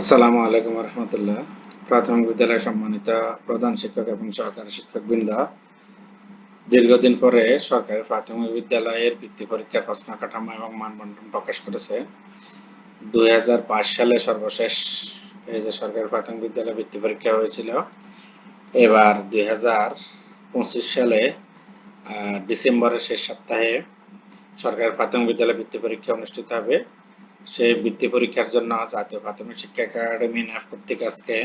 আসসালামু আলাইকুম রহমতুল্লাহ। প্রাথমিক বিদ্যালয়ের সম্মানিত প্রধান শিক্ষক এবং সহকারী শিক্ষক বৃন্দ দীর্ঘদিন পরে সরকারি প্রাথমিক বিদ্যালয়ের বৃত্তি পরীক্ষা, প্রশ্ন কাঠামো এবং মানবন্টন প্রকাশ করেছে। দুই সালে সর্বশেষ এই যে সরকারি প্রাথমিক বিদ্যালয় বৃত্তি পরীক্ষা হয়েছিল। এবার দুই হাজার পঁচিশ সালে ডিসেম্বরের শেষ সপ্তাহে সরকারি প্রাথমিক বিদ্যালয় বৃত্তি পরীক্ষা অনুষ্ঠিত হবে। সেই বৃত্তি পরীক্ষার জন্য জাতীয় প্রাথমিক শিক্ষা একাডেমি ন্যাফ কর্তৃক আজকে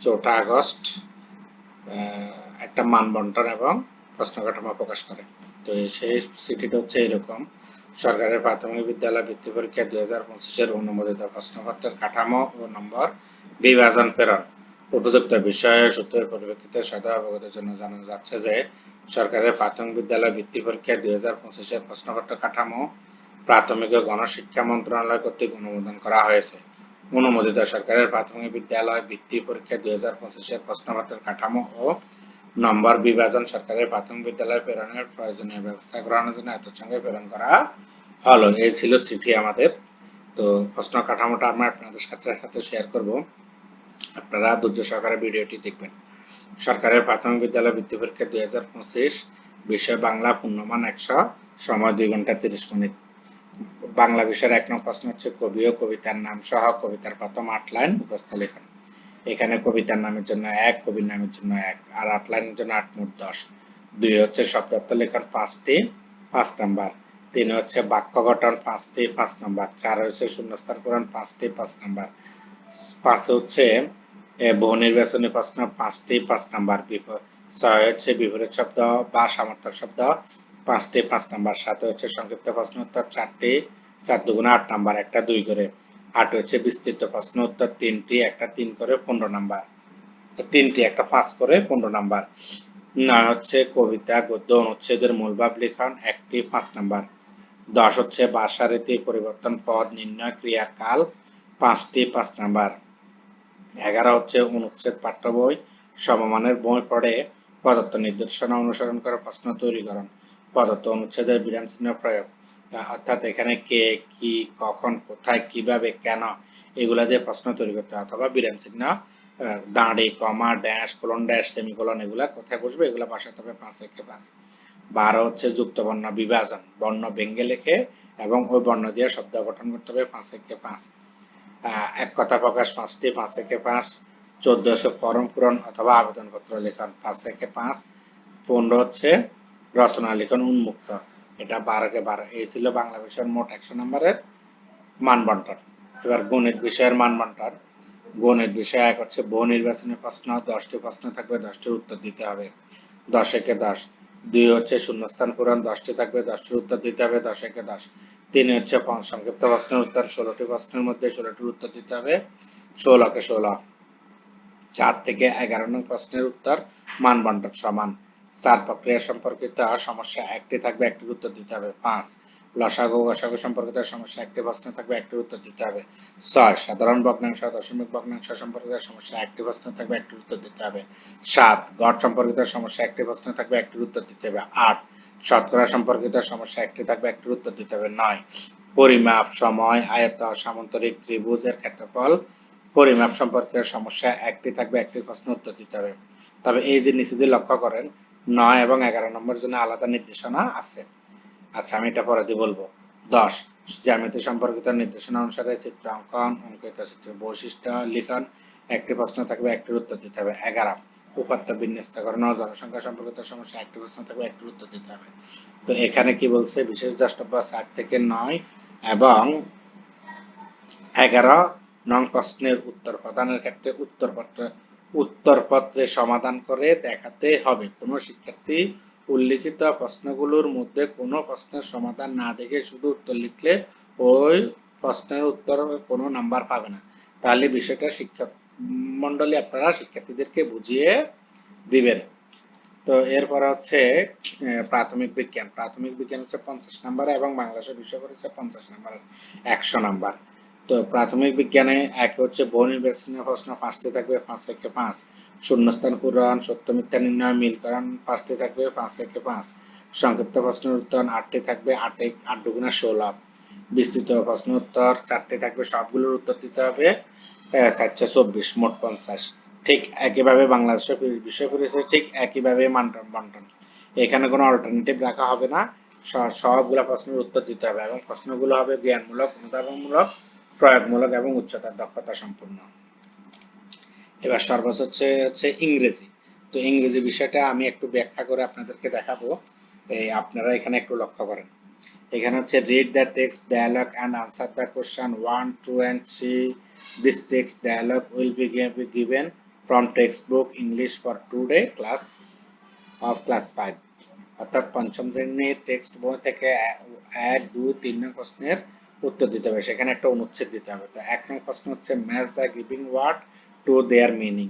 চৌঠা আগস্ট একটা মানবন্টন এবং প্রশ্ন কাঠামো প্রকাশ করে। তো সেই চিঠিটা হচ্ছে এরকম। সরকারের প্রাথমিক বিদ্যালয় বৃত্তি পরীক্ষা দুই হাজার পঁচিশের অনুমোদিত প্রশ্নপত্রের কাঠামো ও নম্বর বিভাজন প্রেরণ। উপযুক্ত বিষয়ে সূত্রের পরিপ্রেক্ষিতে সদা অবগতের জন্য জানানো যাচ্ছে যে সরকারের প্রাথমিক বিদ্যালয় বৃত্তি পরীক্ষা দুই হাজার পঁচিশের প্রশ্নপত্র কাঠামো প্রাথমিক ও গণশিক্ষা মন্ত্রণালয় কর্তৃক অনুমোদন করা হয়েছে। অনুমোদিত সরকারের প্রাথমিক বিদ্যালয় বৃত্তি পরীক্ষা দুই হাজার পঁচিশের প্রশ্নপত্রের কাঠামো ও নম্বর বিভাজন সরকারের প্রাথমিক বিদ্যালয় প্রেরণের প্রয়োজনীয় ব্যবস্থা গ্রহণের জন্য এত সঙ্গে প্রেরণ করা হলো। এই ছিল চিঠি আমাদের। তো প্রশ্ন কাঠামোটা আমরা আপনাদের সাথে সাথে শেয়ার করব। আপনারা ধৈর্য সহকারে ভিডিওটি দেখবেন। সরকারের প্রাথমিক বিদ্যালয় বৃত্তি পরীক্ষা দুই হাজার পঁচিশ, বিষয় বাংলা পূর্ণমান একশো, সময় দুই ঘণ্টা তিরিশ মিনিট। বাংলা বিষয়ের এক নম্বর প্রশ্ন হচ্ছে কবি ও কবিতার নাম সহ কবিতার প্রথম আট লাইন মুখস্থ লেখন। এখানে কবিতার নামের জন্য এক, কবির নামের জন্য এক, আর আট লাইনের জন্য আট মোট দশ। দুই হচ্ছে শব্দার্থ লেখন পাঁচটি, পাঁচ নাম্বার। তিন হচ্ছে বাক্য গঠন পাঁচটি, পাঁচ নাম্বার। চার হচ্ছে শূন্যস্থান পূরণ পাঁচটি, পাঁচ নাম্বার। পাঁচ হচ্ছে বহু নির্বাচনী প্রশ্ন পাঁচটি, পাঁচ নাম্বার। ছয় হচ্ছে বিপরীত শব্দ বা সামর্থক শব্দ। পাঁচটি পাঁচ নাম্বার সাথে হচ্ছে সংক্ষিপ্ত প্রশ্ন উত্তর, চারটি চার দুগুণে আট নাম্বার, একটা দুই করে। আট হচ্ছে বিস্তৃত প্রশ্ন উত্তর, তিনটি একটা তিন করে পনেরো নাম্বার। তিনটি একটা পাঁচ করে পনেরো নাম্বার। নয় হচ্ছে কবিতা, গদ্য, অনুচ্ছেদের মূলভাব লিখন, একটি পাঁচ নাম্বার। দশ হচ্ছে ভাষা, রীতি, পরিবর্তন, পদ, নির্ণয়, ক্রিয়ার কাল, পাঁচটি পাঁচ নাম্বার। এগারো হচ্ছে অনুচ্ছেদ পাঠ্য বই, সমমানের বই পড়ে, পদার্থ নির্দেশনা অনুসরণ করে প্রশ্ন তৈরি তৈরিকরণ পদার্থ অনুচ্ছেদের বিরাম চিহ্ন প্রয়োগ। অর্থাৎ এখানে কে, কি, কখন, কোথায়, কীভাবে, কেন এগুলা দিয়ে প্রশ্ন তৈরি করতে অথবা বিরাম চিহ্ন দাঁড়ি, comma, dash, colon, dash, semicolon এগুলা কোথায় বসবে এগুলা বসাতে হবে পাঁচ একে পাঁচ। বারো হচ্ছে যুক্ত বর্ণ বিভাজন, বর্ণ ভেঙ্গে লেখে এবং ওই বর্ণ দিয়ে শব্দ গঠন করতে হবে পাঁচ একে পাঁচ। এক কথা প্রকাশ পাঁচটি, পাঁচ একে পাঁচ, চোদ্দশো ফরম পূরণ অথবা আবেদনপত্র লেখন, পাঁচ একে পাঁচ। পনেরো হচ্ছে রচনা লিখন উন্মুক্ত। এটা বারোকে বারো। এই ছিল বাংলা বিষয়ের মোট একশো নম্বরের মান বন্টন এবার গণিত বিষয়ের মান বন্টন গণিত বিষয় এক হচ্ছে বহু নির্বাচনী প্রশ্ন, দশটি প্রশ্ন থাকবে দশটির উত্তর দিতে হবে। দশ একে দশ। দুই হচ্ছে শূন্যস্থান পূরণ, দশটি থাকবে, দশটির উত্তর দিতে হবে, দশ একে দশ। তিন হচ্ছে সংক্ষিপ্ত প্রশ্নের উত্তর, ষোলোটি প্রশ্নের মধ্যে ষোলোটির উত্তর দিতে হবে, ষোলোকে ষোলো। চার থেকে এগারো নং প্রশ্নের উত্তর মান বন্টন সমান। চার প্রক্রিয়া সম্পর্কিত সমস্যা একটি থাকবে, একটির উত্তর দিতে হবে। পাঁচ, লসাগু গসাগু সম্পর্কিত সমস্যা একটি প্রশ্ন থাকবে, একটির উত্তর দিতে হবে। ছয়, সাধারণ ভগ্নাংশ দশমিক ভগ্নাংশ সম্পর্কিত সমস্যা একটি প্রশ্ন থাকবে, একটির উত্তর দিতে হবে। সাত, গড় সম্পর্কিত সমস্যা একটি প্রশ্ন থাকবে, একটির উত্তর দিতে হবে। আট, শতকরা সম্পর্কিত সমস্যা একটি থাকবে, একটির উত্তর দিতে হবে। নয়, পরিমাপ সময়, আয়ত, সামান্তরিক ত্রিভুজের ক্ষেত্রফল। পরিমাপ সম্পর্কিত সমস্যা একটি থাকবে একটি প্রশ্ন উত্তর দিতে হবে। তবে এই যে নিচে যে লক্ষ্য করেন নয় এবং এগারো নম্বর জন্য আলাদা নির্দেশনা আছে। আচ্ছা আমি এটা পরে দিয়ে বলব। দশ, জ্যামিতি সম্পর্কিত নির্দেশনা অনুসারে চিত্র অঙ্কন অঙ্কিত চিত্রের বৈশিষ্ট্য লিখন, একটি প্রশ্ন থাকবে, একটির উত্তর দিতে হবে। এগারো, উপাত্ত বিন্যস্তকরণ ও জনসংখ্যা সম্পর্কিত সমস্যা, একটি প্রশ্ন থাকবে, একটির উত্তর দিতে হবে। তো এখানে কি বলছে? বিশেষ দ্রষ্টব্য সাত থেকে নয় এবং এগারো নং প্রশ্নের উত্তর প্রদানের ক্ষেত্রে উত্তরপত্র উত্তরপত্রে সমাধান করে দেখাতে হবে। কোনো শিক্ষার্থী উল্লিখিত প্রশ্নগুলোর মধ্যে কোনো প্রশ্নের সমাধান না দেখে শুধু উত্তর লিখলে ওই প্রশ্নের উত্তর কোনো নাম্বার পাবে না। তাহলে বিষয়টা শিক্ষক মন্ডলী আপনারা শিক্ষার্থীদেরকে বুঝিয়ে দিবেন। তো এরপর হচ্ছে প্রাথমিক বিজ্ঞান। প্রাথমিক বিজ্ঞান হচ্ছে পঞ্চাশ নাম্বার এবং বাংলাদেশের বিষয় করেছে পঞ্চাশ নাম্বার, একশো নাম্বার। তো প্রাথমিক বিজ্ঞানে এক হচ্ছে বহু নির্বাচনীয় প্রশ্ন, পাঁচটি থাকবে, পাঁচ থেকে পাঁচ। শূন্যস্থান পূরণ, সত্য মিথ্যা নির্ণয় মিলকরণ পাঁচটি থাকবে, পাঁচ থেকে পাঁচ। সংক্ষিপ্ত প্রশ্নের উত্তর, আটটি থাকবে, আটে আট দুগুণা ষোলো। বিস্তৃত প্রশ্ন উত্তর, চারটি থাকবে, সবগুলোর উত্তর দিতে হবে সাতশো চব্বিশ, মোট পঞ্চাশ। ঠিক একইভাবে বাংলাদেশের বিষয় পরিচয় ঠিক একইভাবে মান্টন, বন্টন। এখানে কোনো অল্টারনেটিভ রাখা হবে না। সবগুলা প্রশ্নের উত্তর দিতে হবে এবং প্রশ্নগুলো হবে জ্ঞানমূলক, অনুধাবনমূলক প্রয়োগমূলক এবং উচ্চতার দক্ষতা সম্পূর্ণ। এবার সর্বোচ্চ হচ্ছে হচ্ছে ইংরেজি। তো ইংরেজি বিষয়টা আমি একটু ব্যাখ্যা করে আপনাদেরকে দেখাবো। এই আপনারা এখানে একটু লক্ষ্য করেন। এখানে হচ্ছে read the text dialogue and answer the question one two and three this text dialogue will be given from text book English for today class of class five অর্থাৎ পঞ্চম শ্রেণির টেক্সট বই থেকে এক, দুই, তিন প্রশ্নের উত্তর দিতে হবে, সেখানে একটা অনুচ্ছেদ দিতে হবে। তো এক নং প্রশ্ন হচ্ছে match the giving word to their meaning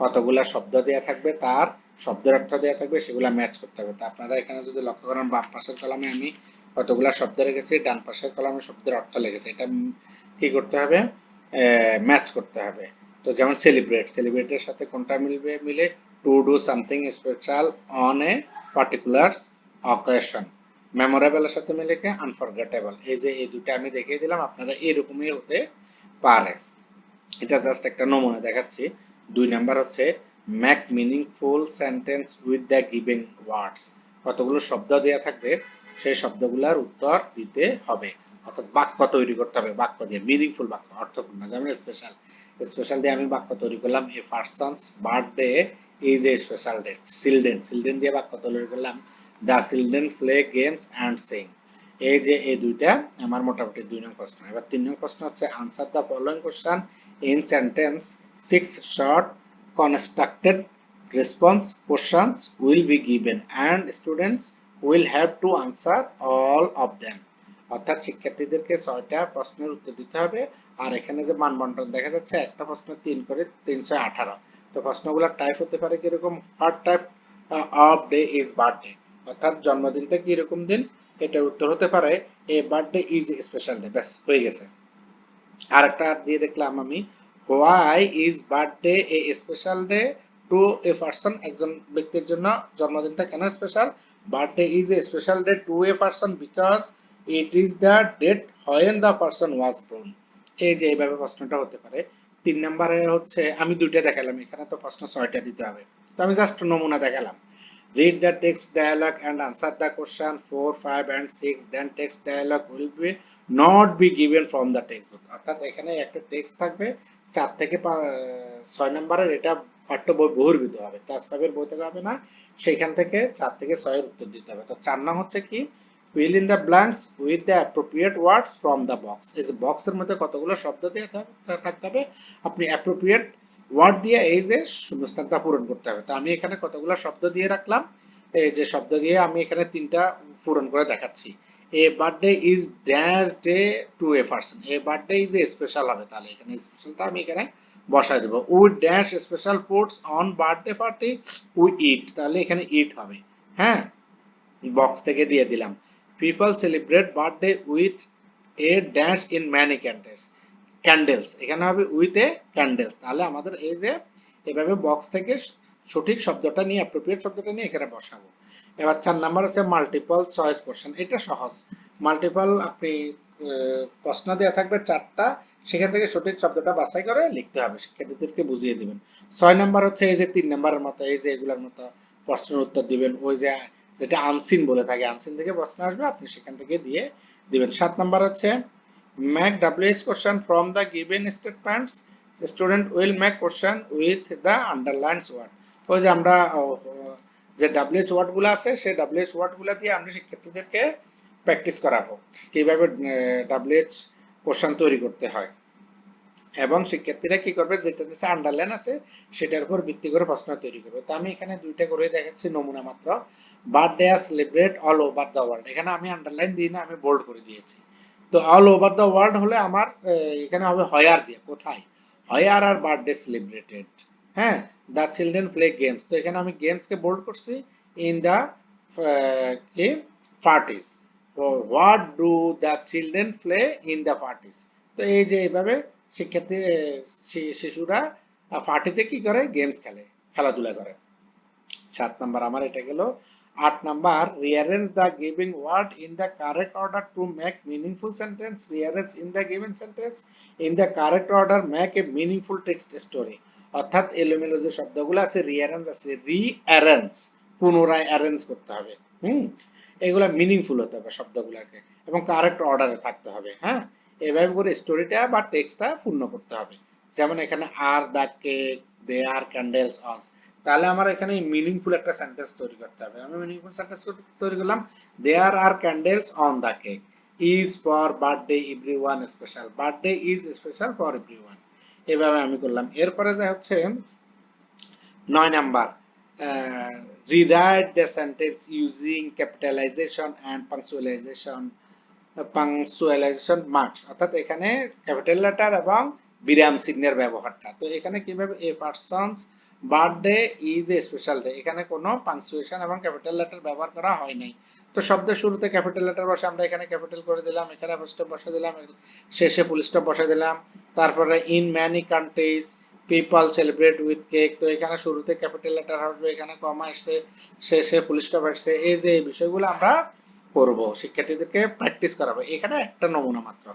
কতগুলা শব্দ দেয়া থাকবে, তার শব্দের অর্থ দেয়া থাকবে, সেগুলা ম্যাচ করতে হবে। তো আপনারা এখানে যদি লক্ষ্য করেন, বাম পাশের কলামে আমি কতগুলা শব্দ রেখেছি, ডান পাশের কলামে শব্দের অর্থ লিখেছি। এটা কি করতে হবে? ম্যাচ করতে হবে। তো যেমন সেলিব্রেট সেলিব্রেটের সাথে কোনটা মিলবে? মিলে to do something special on a particular occasion মেমোরেবলের সাথে মিলে কি? আনফরগেটেবল এই যে এই দুটো আমি দেখিয়ে দিলাম, আপনারা এরকমই হতে পারে। এটা জাস্ট একটা নমুনা দেখাচ্ছি। দুই নাম্বার হচ্ছে make meaningful sentence with the giving words কতগুলো শব্দ দেওয়া থাকবে, সেই শব্দগুলোর উত্তর দিতে হবে। অর্থাৎ বাক্য তৈরি করতে হবে, বাক্য দিয়ে। মিনিংফুল বাক্য, অর্থপূর্ণ। যেমন স্পেশাল স্পেশাল দিয়ে আমি বাক্য তৈরি করলাম a person's birthday is a special day children children দিয়ে বাক্য তৈরি করলাম। The children play games and sing. এই যে এই দুইটা, আমার মোটামুটি দুই নং প্রশ্ন। এবার তিন নং প্রশ্ন হচ্ছে answer the following question in sentence. Six short constructed response questions will be given and students will have to answer all of them অর্থাৎ শিক্ষার্থীদেরকে ছয়টা প্রশ্নের উত্তর দিতে হবে। আর এখানে যে মান বন্টন দেখা যাচ্ছে, একটা প্রশ্ন তিন করে তিনশো আঠারো। তো প্রশ্নগুলোর টাইপ হতে পারে কীরকম? What type of day is birthday অর্থাৎ জন্মদিনটা কীরকম দিন? এটার উত্তর হতে পারে, a birthday is special day ব্যাস, হয়ে গেছে। আরেকটা দিয়ে দেখলাম আমি why is birthday a special day to a person একজন ব্যক্তির জন্য জন্মদিনটা কেন special birthday is a special day to a person because it is the date when the person was born এই যে এইভাবে প্রশ্নটা হতে পারে। তিন নম্বরে হচ্ছে, আমি দুইটা দেখালাম, এখানে তো প্রশ্ন ছয়টা দিতে হবে। তো আমি জাস্ট নমুনা দেখালাম। Read the text dialogue and answer the question 4 5 and 6 then text dialogue will be not be given from the textbook অর্থাৎ এখানে একটা টেক্সট থাকবে 4 থেকে পা- ছয় নম্বরের এটা পাঠ্য বই বহির্ভূত হবে ক্লাস ফাইভ এর বই থেকে হবে না সেখান থেকে 4 থেকে ছয়ের উত্তর দিতে হবে তো 4 নাম হচ্ছে কি fill in the blanks with the appropriate words from the box. এই যে বক্সের মধ্যে কতগুলো শব্দ দিয়ে থাকতে হবে, আপনি appropriate ওয়ার্ড দিয়ে এই যে শূন্যস্থানটা পূরণ করতে হবে। তো আমি এখানে কতগুলো শব্দ দিয়ে রাখলাম, এই যে শব্দ দিয়ে আমি এখানে তিনটা পূরণ করে দেখাচ্ছি। A birthday is dash day to a person a birthday is a special হবে, তাহলে এখানে স্পেশালটা আমি এখানে বসায় দেবো। We dash special foods on birthday party we eat তাহলে এখানে ইট হবে। হ্যাঁ? বক্স থেকে দিয়ে দিলাম। People celebrate birthday with a dash in many candles candles এখানে হবে উইথ এ ক্যান্ডেলস তাহলে আমাদের এই যে এভাবে বক্স থেকে সঠিক শব্দটা নিয়ে অ্যাপ্রোপ্রিয়েট শব্দটা নিয়ে এখানে বসাবো। এবার চার নাম্বার আছে মাল্টিপল চয়েস কোশ্চেন এটা সহজ। মাল্টিপল আপনি প্রশ্ন দেওয়া থাকবে চারটা, সেখান থেকে সঠিক শব্দটা বাছাই করে লিখতে হবে। শিক্ষার্থীদেরকে বুঝিয়ে দিবেন। ছয় নাম্বার হচ্ছে এই যে তিন নাম্বারের মতো, এই যে এগুলোর মতো প্রশ্নের উত্তর দিবেন। ওই যে যেটা আনসিন বলে থাকে আনসিন থেকে প্রশ্ন আসবে, আপনি সেখান থেকে দিয়ে দিবেন। সাত নাম্বার হচ্ছে, make WH question from given statements, the student will make question with the underlined word. ওই যে আমরা যে ডাব্লিউএস ওয়ার্ডগুলো আছে, সেই WH ওয়ার্ডগুলো দিয়ে আমরা শিক্ষার্থীদেরকে প্র্যাকটিস করাবো। কীভাবে WH কোশ্চেন তৈরি করতে হয়। এবং শিক্ষার্থীরা কি করবে? যেটা নিচে আন্ডারলাইন আছে, সেটার উপর ভিত্তি করে প্রশ্ন তৈরি করবে। তো আমি এখানে দুইটা করে দেখাচ্ছি নমুনা মাত্র। Birthday are celebrate all over the world এখানে আমি আন্ডারলাইন দিই না, আমি বোল্ড করে দিয়েছি। তো অল ওভার দ্য ওয়ার্ল্ড হলে আমার এখানে হবে হয়ার দিয়ে, কোথায়? হয়ার আর বার্থডে সেলিব্রেটেড হ্যাঁ দ্য চিলড্রেন প্লে গেমস তো এখানে আমি গেমস কে বোল্ড করছি ইন দ্য কি? Parties what do the children play in the parties তো এই যে এইভাবে আহ, শিশুরা পার্টিতে কি করে? গেমস খেলে খেলাধুলা করে। সাত নাম্বার আমার এটা গেল। আট number rearrange the giving word in the correct order to make meaningful sentence rearrange in the given sentence in the correct order make a meaningful text story অর্থাৎ এলোমেলো যে শব্দগুলো আছে রিয়ারেঞ্জ আছে রিঅ্যারেঞ্জ পুনরায় অ্যারেঞ্জ করতে হবে। হুম? এগুলা মিনিংফুল হতে হবে শব্দগুলোকে এবং কারেক্ট অর্ডারে থাকতে হবে। হ্যাঁ? এভাবে করে স্টোরিটা বা টেক্সটটা পূর্ণ করতে হবে। যেমন এখানে are the cake they are candles on তাহলে আমার এখানে মিনিংফুল একটা সেন্টেন্স তৈরি করতে হবে। আমি মিনিংফুল সেন্টেন্স তৈরি করলাম there are are candles on the cake is for birthday everyone special birthday is special for everyone এভাবে আমি করলাম। এরপরে যা হচ্ছে, নয় number rewrite the sentence using capitalization and punctualization. Punctualization marks, অর্থাৎ এখানে ক্যাপিটাল লেটার এবং বিরাম চিহ্নের ব্যবহারটা। তো এখানে কীভাবে a person's birthday is a special day এখানে কোনো পাংচুয়েশন এবং ক্যাপিটাল লেটার ব্যবহার করা হয় নাই। তো শব্দের শুরুতে ক্যাপিটাল লেটার বসে, আমরা এখানে ক্যাপিটাল করে দিলাম, এখানে স্টপ বসে দিলাম শেষে ফুল স্টপ বসে দিলাম। তারপরে in many countries people celebrate with cake তো এখানে শুরুতে ক্যাপিটাল লেটার আসবে, এখানে কমা আসছে, শেষে ফুল স্টপ আসছে। এই যে এই বিষয়গুলো আমরা করব। শিক্ষার্থীদেরকে প্র্যাকটিস করাবো। এখানে একটা নমুনা মাত্র।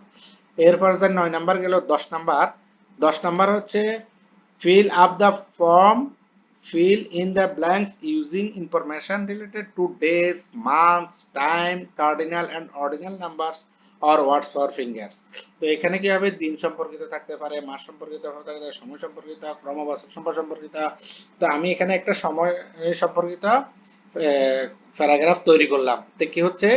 এরপর যে নয় নাম্বার গেল দশ নাম্বার দশ নাম্বার হচ্ছে fill up the form, fill in the blanks using information related to days, months, time, cardinal and ordinal numbers or words for fingers. তো এখানে কি হবে? দিন সম্পর্কিত থাকতে পারে, মাস সম্পর্কিত থাকতে পারে, সময় সম্পর্কিত, ক্রমবাচক সম্পর্ক সম্পর্কিত। তো আমি এখানে একটা সময় সম্পর্কিত প্যারাগ্রাফ তৈরি করলাম। তো কি হচ্ছে?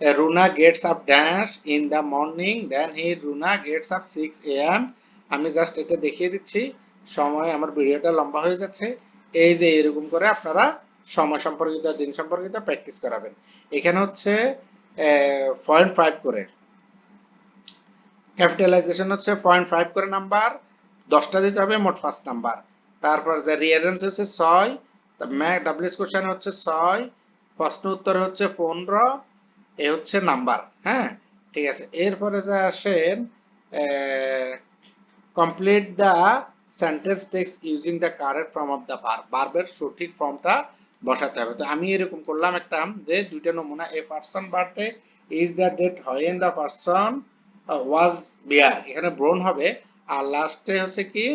Runa gets up dash in the morning then he Runa gets up six A M আমি জাস্ট এটা দেখিয়ে দিচ্ছি। সময় আমার ভিডিওটা লম্বা হয়ে যাচ্ছে। এই যে এরকম করে আপনারা সময় সম্পর্কিত, দিন সম্পর্কিত প্র্যাকটিস করাবেন। এখানে হচ্ছে পয়েন্ট ফাইভ করে। ক্যাপিটালাইজেশন হচ্ছে পয়েন্ট ফাইভ করে নাম্বার দশটা দিতে হবে, মোট ফার্স্ট নাম্বার তারপর যে রিয়ারেন্স হচ্ছে ছয় ডাব্লিউএস কোশ্চেন হচ্ছে ছয়, প্রশ্ন উত্তর হচ্ছে পনেরো, এ হচ্ছে নাম্বার হ্যাঁ? ঠিক আছে, এরপরে যে আসেন complete the sentence text using the correct form of the verb ভার্বের সঠিক ফর্মটা বসাতে হবে। তো আমি এরকম করলাম একটা, যে দুইটা নমুনা a person birthday is the date when the person was bear এখানে ব্রোন হবে, আর লাস্টে হচ্ছে কি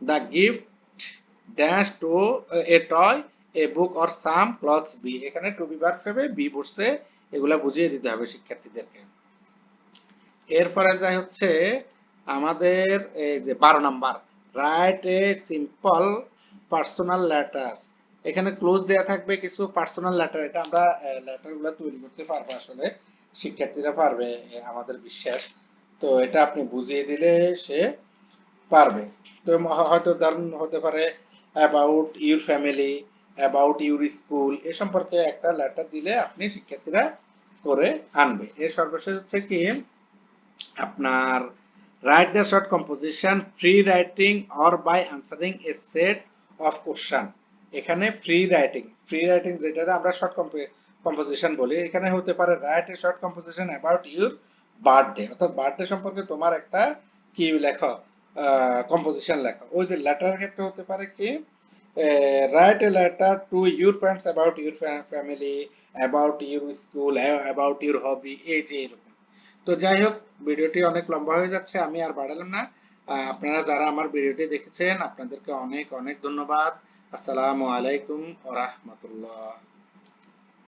the gift dash to a toy a book or some clothes be এখানে টু বি ভার্ব হিসেবে বি বসছে এগুলা বুঝিয়ে দিতে হবে শিক্ষার্থীদেরকে। এরপরে যাই হচ্ছে আমাদের এই যে বারো number write a simple personal letters এখানে ক্লোজ দেয়া থাকবে কিছু পার্সোনাল লেটার এটা আমরা লেটারগুলো তৈরি করতে পারব আসলে, শিক্ষার্থীরা পারবে আমাদের বিশ্বাস। তো এটা আপনি বুঝিয়ে দিলে সে পারবে। হয়তো ধরুন হতে পারে about your family about your school এ সম্পর্কে একটা লেটার দিলে আপনি শিক্ষার্থীরা করে আনবে। এর সর্বশেষ হচ্ছে কি? আপনার write the short composition, free writing or by answering a set of question. এখানে ফ্রি রাইটিং ফ্রি রাইটিং যেটা আমরা শর্ট কম্পোজিশন বলি, এখানে হতে পারে write a short composition about your birthday অর্থাৎ বার্থডে সম্পর্কে তোমার একটা কি লেখো কম্পোজিশন লেখো। ওই যে লেটার ক্ষেত্রে হতে পারে কি write a letter to your friends about your family about your school about your hobby এই যে এরকম। তো যাই হোক, ভিডিওটি অনেক লম্বা হয়ে যাচ্ছে, আমি আর বাড়ালাম না। আপনারা যারা আমার ভিডিওটি দেখেছেন, আপনাদেরকে অনেক অনেক ধন্যবাদ। আসসালামু আলাইকুম রাহমাতুল্লাহ।